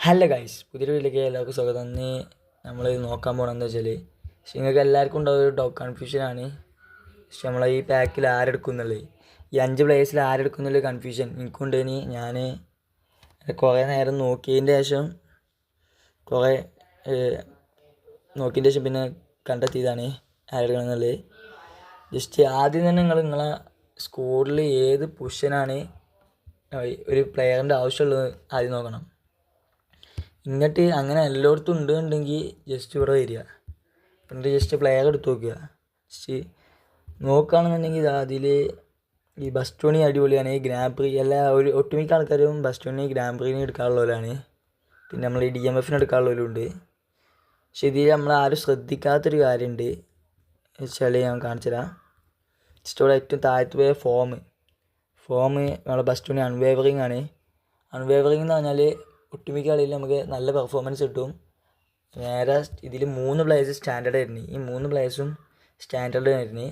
Hello guys പുതിയൊരു വീട്ടിലേക്ക് എല്ലാവർക്കും സ്വാഗതം. ഇന്ന് നമ്മൾ നോക്കാൻ പോകണമെന്ന് വെച്ചാൽ പക്ഷെ നിങ്ങൾക്ക് എല്ലാവർക്കും ഉണ്ടാവും ഒരു ഡോ കൺഫ്യൂഷനാണ് പക്ഷെ നമ്മളെ ഈ പാക്കിൽ ആരെടുക്കുന്നുള്ളത് ഈ അഞ്ച് പ്ലേസിൽ ആരെടുക്കുന്നുള്ള കൺഫ്യൂഷൻ എനിക്കുണ്ടേനി ഞാൻ കുറേ നേരം നോക്കിയതിന്റെ ശേഷം കുറേ നോക്കിയതിന്റെ ശേഷം പിന്നെ കണ്ടെത്തിയതാണ് ആരെടുക്കണമെന്നുള്ളത് ജസ്റ്റ് ആദ്യം തന്നെ നിങ്ങൾ നിങ്ങളെ സ്കൂളിൽ ഏത് പൊസിഷനാണ് ഒരു പ്ലെയറിന്റെ ആവശ്യമുള്ളത് ആദ്യം നോക്കണം. ഇങ്ങോട്ട് അങ്ങനെ എല്ലായിടത്തും ഉണ്ട് ഉണ്ടെങ്കിൽ ജസ്റ്റ് ഇവിടെ വരിക. എന്നിട്ട് ജസ്റ്റ് പ്ലേഗ് എടുത്ത് നോക്കുക. ജസ്റ്റ് നോക്കുകയാണെന്നുണ്ടെങ്കിൽ അതിൽ ഈ ബസ് ടോണി അടിപൊളിയാണ്. ഈ ഗ്രാംപ്രി എല്ലാ ഒരു ഒട്ടുമിക്ക ആൾക്കാരും ബസ് ബസ്റ്റോണി ഗ്രാംപ്രീനെ എടുക്കാനുള്ളവരാണ് പിന്നെ നമ്മൾ ഈ ഡി എം എഫിന് എടുക്കാനുള്ളവരുണ്ട് പക്ഷെ ഇതിൽ നമ്മൾ ആരും ശ്രദ്ധിക്കാത്തൊരു കാര്യമുണ്ട് വെച്ചാൽ ഞാൻ കാണിച്ചുതരാം ജസ്റ്റ് ഇവിടെ ഏറ്റവും താഴത്ത് പോയ ഫോം ഫോം നമ്മളെ ബസ് ടോണി അൺവേവറിങ് ആണ്. അൺവേവറിങ് എന്ന് പറഞ്ഞാൽ ഒട്ടുമിക്ക കളിയിൽ നമുക്ക് നല്ല പെർഫോമൻസ് കിട്ടും. നേരെ ഇതിൽ മൂന്ന് പ്ലേയേഴ്സ് സ്റ്റാൻഡേർഡ് ആയിരുന്നു. ഈ മൂന്ന് പ്ലേയേഴ്സും സ്റ്റാൻഡേർഡ് ആയിരുന്നു.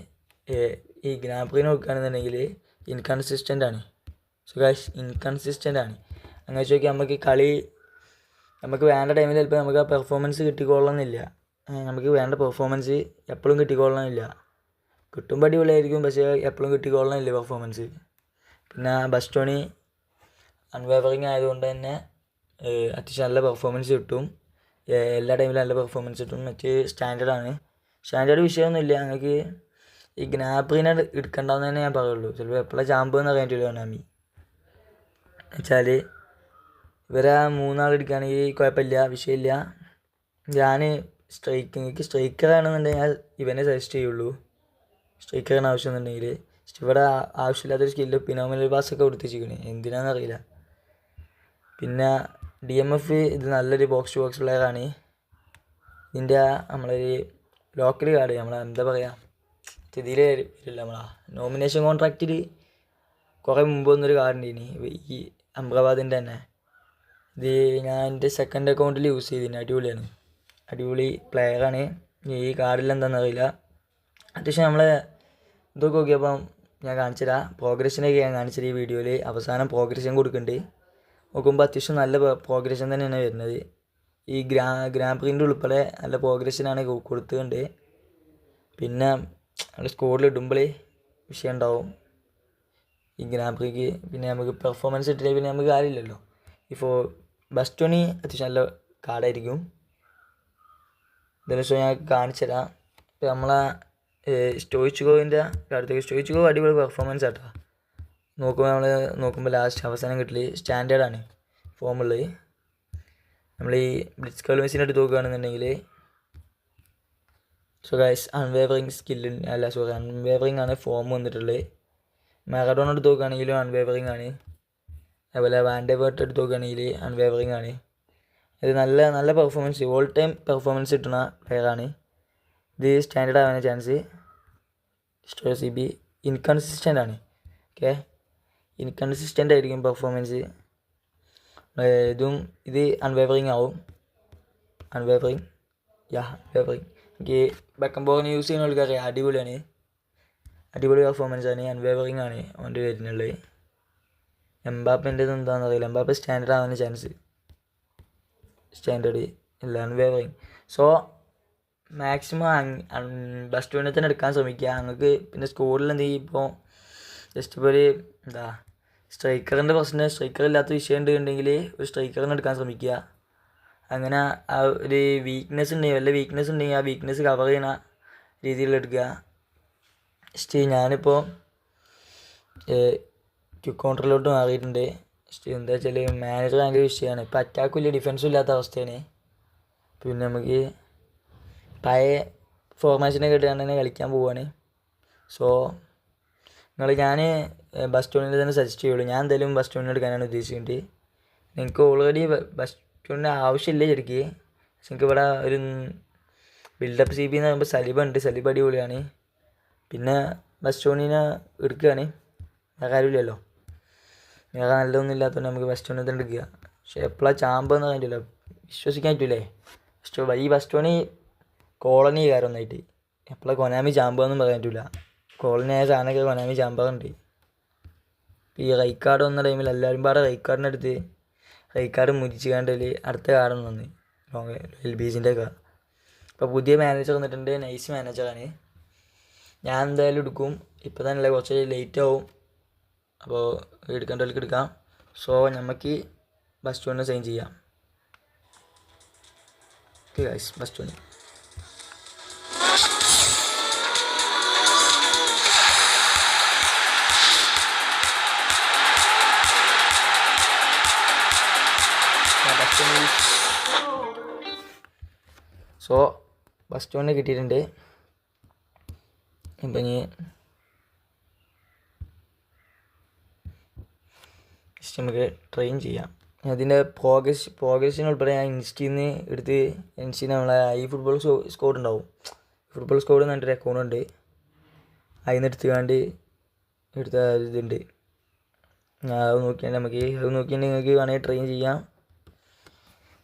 ഈ ഗ്രാംപ്രീന് നോക്കുകയാണെന്നുണ്ടെങ്കിൽ ഇൻകൺസിസ്റ്റന്റ് ആണ്. സുഖാഷ് ഇൻകൺസിസ്റ്റന്റ് ആണ്. അങ്ങനെ വെച്ച് നോക്കിയാൽ നമുക്ക് കളി നമുക്ക് വേണ്ട ടൈമിൽ ചിലപ്പോൾ നമുക്ക് ആ പെർഫോമൻസ് കിട്ടിക്കൊള്ളണമെന്നില്ല നമുക്ക് വേണ്ട പെർഫോമൻസ് എപ്പോഴും കിട്ടിക്കൊള്ളണമെന്നില്ല കിട്ടുമ്പോൾ അടിപൊളിയായിരിക്കും പക്ഷേ എപ്പോഴും കിട്ടിക്കൊള്ളണമെന്നില്ല പെർഫോമൻസ് പിന്നെ ബസ്റ്റോണി അൺവേവറിങ് ആയതുകൊണ്ട് തന്നെ അത്യാവശ്യം നല്ല പെർഫോമൻസ് കിട്ടും. എല്ലാ ടൈമിലും നല്ല പെർഫോമൻസ് കിട്ടും. മറ്റ് സ്റ്റാൻഡേർഡാണ് സ്റ്റാൻഡേർഡ് വിഷയമൊന്നുമില്ല. ഞങ്ങൾക്ക് ഈ ഗ്നാപ്രീനെ എടുക്കണ്ടെന്ന് തന്നെ ഞാൻ പറയുള്ളൂ. ചിലപ്പോൾ എപ്പോഴാണ് ചാമ്പ് എന്ന് അറിയാൻ പറ്റില്ല കൊനാമി വെച്ചാൽ ഇവരെ മൂന്നാൾ എടുക്കുകയാണെങ്കിൽ കുഴപ്പമില്ല വിഷയമില്ല. ഞാൻ സ്ട്രൈക്ക് എനിക്ക് സ്ട്രൈക്കറാണെന്നുണ്ടെങ്കിൽ ഞാൻ ഇവനെ സജസ്റ്റ് ചെയ്യുള്ളൂ. സ്ട്രൈക്കറാണ് ആവശ്യമെന്നുണ്ടെങ്കിൽ ഇവിടെ ആവശ്യമില്ലാത്തൊരു സ്കില്ല് പിനോമിനൽ പാസ് ഒക്കെ കൊടുത്തിരിക്കണേ. എന്തിനാണെന്നറിയില്ല പിന്നെ ഡി എം എഫ് ഇത് നല്ലൊരു ബോക്സ് ടു ബോക്സ് പ്ലെയറാണ് ഇതിന്റെ നമ്മളൊരു ലോക്കൽ കാർഡ് നമ്മൾ എന്താ പറയുക ഇതിൽ വരില്ല നമ്മളാ. നോമിനേഷൻ കോൺട്രാക്റ്റിൽ കുറേ മുമ്പ് വന്നൊരു കാർഡ് ഇനി ഈ അഹമ്മദാബാദിന്റെ തന്നെ. ഇത് ഞാൻ എന്റെ സെക്കൻഡ് അക്കൗണ്ടിൽ യൂസ് ചെയ്തിന് അടിപൊളിയാണ്. അടിപൊളി പ്ലെയറാണ് ഈ കാർഡിൽ എന്താണെന്നറിയില്ല അത്യാവശ്യം നമ്മൾ ഇതൊക്കെ നോക്കിയപ്പം ഞാൻ കാണിച്ചുതരാം. പ്രോഗ്രഷനൊക്കെ ഞാൻ കാണിച്ചത് ഈ വീഡിയോയിൽ അവസാനം പ്രോഗ്രഷൻ കൊടുക്കുന്നുണ്ട് നോക്കുമ്പോൾ അത്യാവശ്യം നല്ല പ്രോഗ്രഷൻ തന്നെയാണ് വരുന്നത്. ഈ ഗ്രാ ഗ്രാൻഡ് ഉൾപ്പെടെ നല്ല പ്രോഗ്രഷനാണ് കൊടുത്തുകൊണ്ട് പിന്നെ നമ്മുടെ സ്കോഡിൽ ഇടുമ്പോൾ വിഷയം ഉണ്ടാവും ഈ ഗ്രാൻഡ് പിന്നെ നമുക്ക് പെർഫോമൻസ് ഇട്ടില്ല പിന്നെ നമുക്ക് കാര്യമില്ലല്ലോ ഇപ്പോൾ ബസ് ബസ്റ്റോണി അത്യാവശ്യം നല്ല കാർഡായിരിക്കും ഇതിനെ ഞാൻ കാണിച്ചു തരാം. നമ്മളെ സ്റ്റോയിച്ചുകോവിന്റെ അടുത്തേക്ക് സ്റ്റോയിച്ചുകോ അടിപൊളി പെർഫോമൻസ് ആട്ടോ. നോക്കുമ്പോൾ നമ്മൾ നോക്കുമ്പോൾ ലാസ്റ്റ് അവസാനം കിട്ടൽ സ്റ്റാൻഡേർഡാണ് ഫോമുള്ളത് നമ്മൾ ഈ ബ്ലിറ്റ്സ് മെഷീൻ എടുത്ത് നോക്കുകയാണെന്നുണ്ടെങ്കിൽ സോ ഗൈസ് അൺവേവറിങ് സ്കില്ല് അല്ല സോറി അൺവേവറിങ് ആണ് ഫോം വന്നിട്ടുള്ളത്. മാരഡോൺ എടുത്ത് നോക്കുകയാണെങ്കിലും അൺവേവറിങ് ആണ്. അതുപോലെ വാൻഡേവേർട്ട് എടുത്ത് നോക്കുകയാണെങ്കിൽ അൺവേവറിങ് ആണ്. ഇത് നല്ല നല്ല പെർഫോമൻസ് ഓൾ ടൈം പെർഫോമൻസ് കിട്ടുന്ന പ്ലെയറാണ് ഇത് സ്റ്റാൻഡേർഡ് ആവാൻ ചാൻസ് സ്റ്റോ സി ബി ഇൻകൺസിസ്റ്റന്റ് ആണ്. ഓക്കെ ഇൻകൺസിസ്റ്റന്റ് ആയിരിക്കും പെർഫോമൻസ് ഇതും ഇത് അൺവേവറിങ് ആവും. അൺവേവറിങ് യാ അൺവേവറിങ് എനിക്ക് ബക്കംബോറിന് യൂസ് ചെയ്യുന്ന ആൾക്കറിയാം അടിപൊളിയാണ്. അടിപൊളി പെർഫോമൻസ് ആണ്. അൺവേവറിങ് ആണ് അവന്റെ വരുന്നുള്ളത് എംബാപ്പിന്റെ ഇത് എന്താണെന്ന് അറിയില്ല. എംബാപ്പ് സ്റ്റാൻഡേർഡ് ആവാൻ ചാൻസ് സ്റ്റാൻഡേർഡ് ഇല്ല അൺവേവറിങ് സോ മാക്സിമം ബസ്റ്റ് ടൂണിൽ തന്നെ എടുക്കാൻ ശ്രമിക്കുക. നിങ്ങൾക്ക് പിന്നെ സ്കൂളിൽ എന്ത് ചെയ്യും ഇപ്പോൾ ജസ്റ്റ് ഇപ്പോൾ ഒരു എന്താ? സ്ട്രൈക്കറിന്റെ പ്രശ്നം സ്ട്രൈക്കർ ഇല്ലാത്ത വിഷയം ഉണ്ടെങ്കിൽ ഒരു സ്ട്രൈക്കറിന് എടുക്കാൻ ശ്രമിക്കുക. അങ്ങനെ ആ ഒരു വീക്ക്നെസ് ഉണ്ടെങ്കിൽ വല്ല വീക്ക്നെസ് ഉണ്ടെങ്കിൽ ആ വീക്ക്നെസ് കവർ ചെയ്യണ രീതിയിൽ എടുക്കുക. സ്റ്റേ ഞാനിപ്പോൾ ക്യു കൗണ്ടറിലോട്ട് മാറിയിട്ടുണ്ട്. സ്റ്റേ എന്താ വെച്ചാൽ മാനേജർ ഭയങ്കര വിഷയമാണ്. ഇപ്പോൾ അറ്റാക്കും ഇല്ല ഡിഫൻസും ഇല്ലാത്ത അവസ്ഥയാണ്. പിന്നെ നമുക്ക് പഴയ ഫോർമേഷനൊക്കെ ഇട്ടുകൊണ്ട് തന്നെ കളിക്കാൻ പോവുകയാണ് സോ നിങ്ങൾ ഞാൻ ബസ് സ്റ്റോണിൽ തന്നെ സജസ്റ്റ് ചെയ്യുള്ളൂ. ഞാൻ എന്തായാലും ബസ് സ്റ്റോണിൽ എടുക്കാനാണ് ഉദ്ദേശിക്കുന്നത്. നിങ്ങൾക്ക് ഓൾറെഡി ബസ് സ്റ്റോണിന്റെ ആവശ്യമില്ല ശരിക്ക്. പക്ഷെ നിങ്ങൾക്ക് ഇവിടെ ഒരു ബിൽഡപ്പ് സി ബി എന്ന് പറയുമ്പോൾ സലിബ ഉണ്ട്. സലിബ അടിപൊളിയാണ്. പിന്നെ ബസ് സ്റ്റോണിനെ എടുക്കുകയാണ് വേറെ കാര്യമില്ലല്ലോ. വേറെ നല്ലതൊന്നും ഇല്ലാത്തതുകൊണ്ട് നമുക്ക് ബസ് സ്റ്റോണിൽ തന്നെ എടുക്കുക. പക്ഷേ എപ്പോഴാണ് ചാമ്പ് എന്ന് പറഞ്ഞില്ല വിശ്വസിക്കാൻ പറ്റില്ലേ സ്റ്റോ ഈ ബസ് സ്റ്റോണി കോളനി കയറുന്നതായിട്ട്. എപ്പോഴാണ് കൊനാമി ചാമ്പെന്നും പറയാൻ പറ്റില്ല കോളനി ആയ സാധനമൊക്കെ കൊനാമി ചാമ്പാറുണ്ട് ഈ റൈ കാർഡ് വന്ന ടൈമിൽ എല്ലാവരും പാടെ റൈക്കാർഡിന്റെ അടുത്ത് കാർഡ് മുരിച്ച് കണ്ടതിൽ അടുത്ത കാർഡ് വന്ന്. എൽ ബി എസിന്റെ ഒക്കെ. അപ്പോൾ പുതിയ മാനേജർ വന്നിട്ടുണ്ട്. നൈസ് മാനേജറാണ് ഞാൻ എന്തായാലും എടുക്കും. ഇപ്പോൾ തന്നെ കുറച്ച് ലേറ്റ് ആവും. അപ്പോൾ എടുക്കേണ്ടവർക്ക് എടുക്കാം. സോ നമുക്ക് ബസ് സ്റ്റോണിന് സൈൻ ചെയ്യാം. Okay guys Bastoni so bus സ്റ്റോണിന് കിട്ടിയിട്ടുണ്ട്. ഇപ്പം ഇനി ജസ്റ്റ് നമുക്ക് ട്രെയിൻ ചെയ്യാം. അതിന്റെ പ്രോഗ്രസ് പ്രോഗ്രസ്സിന് ഉൾപ്പെടെ ഞാൻ ഇൻസ്റ്റയിൽ നിന്ന് എടുത്ത് ഇൻസ്റ്റയിൽ നമ്മളെ ഈ ഫുട്ബോൾ സ്കോഡ് ഉണ്ടാവും. ഫുട്ബോൾ സ്കോഡ് എന്ന് പറഞ്ഞിട്ടൊരു അക്കൗണ്ട് ഉണ്ട്. അതിൽ നിന്ന് എടുത്തുകൊണ്ട് എടുത്ത ഇതുണ്ട്. അത് നോക്കിയാൽ നമുക്ക് അത് നോക്കിയിട്ട് നിങ്ങൾക്ക് വേണമെങ്കിൽ ട്രെയിൻ ചെയ്യാം.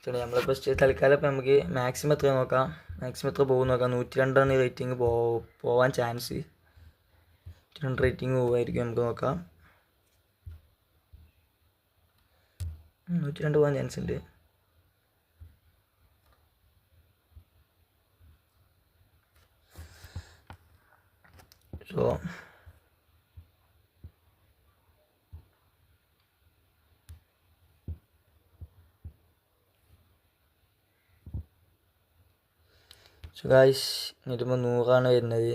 ശരി നമ്മളിപ്പോൾ തൽക്കാലം ഇപ്പോൾ നമുക്ക് മാക്സിമം എത്ര നോക്കാം? മാക്സിമം എത്ര പോകും നോക്കാം? നൂറ്റി രണ്ടാണ് റേറ്റിംഗ് പോ പോവാൻ ചാൻസ് രണ്ട് റേറ്റിംഗ് പോകുമായിരിക്കും നമുക്ക് നോക്കാം. നൂറ്റി രണ്ട് പോകാൻ ചാൻസ് ഉണ്ട്. സോ സോ ഗായ്സ് ഇരുമ്പോൾ നൂറാണ് വരുന്നത്.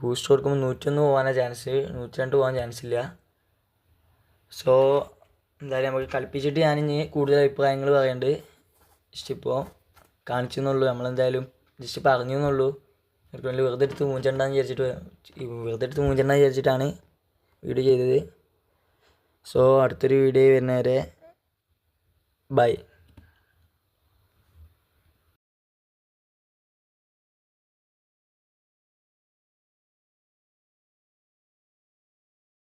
ബൂസ്റ്റ് കൊടുക്കുമ്പോൾ നൂറ്റൊന്ന് പോകാനാണ് ചാൻസ് നൂറ്റി രണ്ട് പോകാൻ ചാൻസ് ഇല്ല. സോ എന്തായാലും നമുക്ക് കളിപ്പിച്ചിട്ട് ഞാനിനി കൂടുതൽ അഭിപ്രായങ്ങൾ പറയുന്നുണ്ട് ജസ്റ്റ് ഇപ്പോൾ കാണിച്ചു എന്നുള്ളൂ നമ്മളെന്തായാലും ജസ്റ്റ് പറഞ്ഞു എന്നുള്ളൂ എനിക്ക് വേണ്ടി വെറുതെ എടുത്ത് മൂഞ്ചണ്ടെന്ന് വിചാരിച്ചിട്ട് വെറുതെ എടുത്ത് മൂഞ്ചണ്ടെന്ന് വിചാരിച്ചിട്ടാണ് വീഡിയോ ചെയ്തത്. സോ അടുത്തൊരു വീഡിയോ വരുന്നവരെ ബൈ